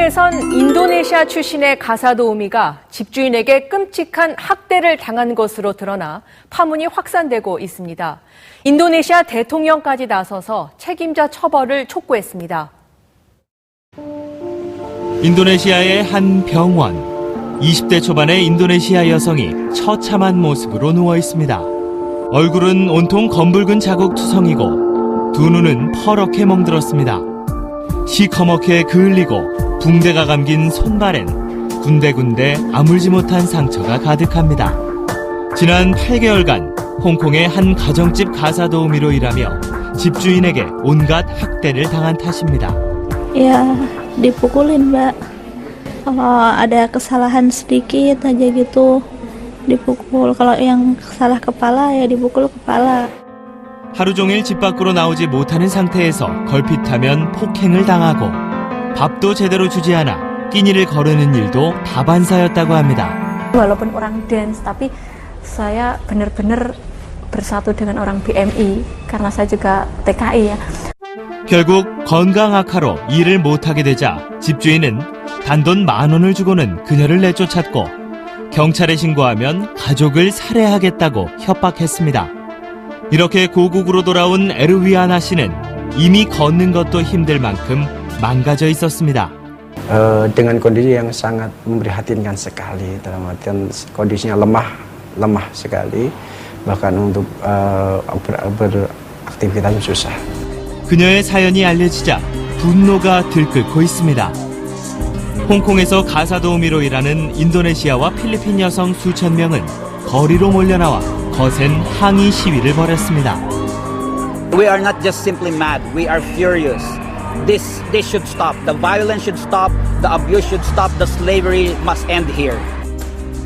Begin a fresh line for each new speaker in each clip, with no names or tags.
홍콩에선 인도네시아 출신의 가사 도우미가 집주인에게 끔찍한 학대를 당한 것으로 드러나 파문이 확산되고 있습니다. 인도네시아 대통령까지 나서서 책임자 처벌을 촉구했습니다.
인도네시아의 한 병원. 20대 초반의 인도네시아 여성이 처참한 모습으로 누워 있습니다. 얼굴은 온통 검붉은 자국 투성이고 두 눈은 퍼렇게 멍들었습니다. 시커멓게 그을리고 붕대가 감긴 손발엔 군데군데 아물지 못한 상처가 가득합니다. 지난 8개월간 홍콩의 한 가정집 가사 도우미로 일하며 집주인에게 온갖 학대를 당한 탓입니다.
Ya, dipukulin, Mbak. Kalau ada kesalahan sedikit aja gitu, dipukul. Kalau yang salah kepala ya dipukul kepala.
하루 종일 집 밖으로 나오지 못하는 상태에서 걸핏하면 폭행을 당하고 밥도 제대로 주지 않아 끼니를 거르는 일도 다반사였다고 합니다.
walaupun orang dance tapi saya benar-benar bersatu dengan orang BMI karena saya juga TKI ya.
결국 건강 악화로 일을 못하게 되자 집주인은 단돈 만 원을 주고는 그녀를 내쫓았고 경찰에 신고하면 가족을 살해하겠다고 협박했습니다. 이렇게 고국으로 돌아온 에르위아나 씨는 이미 걷는 것도 힘들 만큼 망가져 있었습니다.
Eh, dengan kondisi yang sangat memprihatinkan sekali dalam artian kondisinya lemah lemah sekali bahkan untuk eh, ber- beraktivitas susah.
그녀의 사연이 알려지자 분노가 들끓고 있습니다. 홍콩에서 가사 도우미로 일하는 인도네시아와 필리핀 여성 수천 명은 거리로 몰려나와 거센 항의 시위를 벌였습니다.
We are not just simply mad, we are furious. This this should stop. The violence should stop, the abuse should stop, the slavery must end here.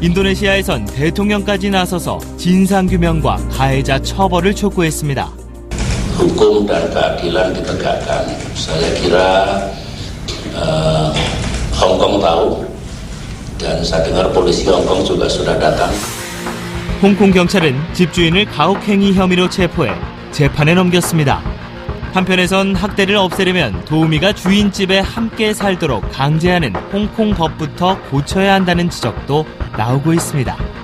인도네시아에선 대통령까지 나서서 진상 규명과 가해자 처벌을 촉구했습니다.
hukum dan keadilan ditegakkan. Saya kira eh, Hong Kong tahu dan saya dengar polisi Hong Kong juga sudah datang.
홍콩 경찰은 집주인을 가혹행위 혐의로 체포해 재판에 넘겼습니다. 한편에선 학대를 없애려면 도우미가 주인집에 함께 살도록 강제하는 홍콩 법부터 고쳐야 한다는 지적도 나오고 있습니다.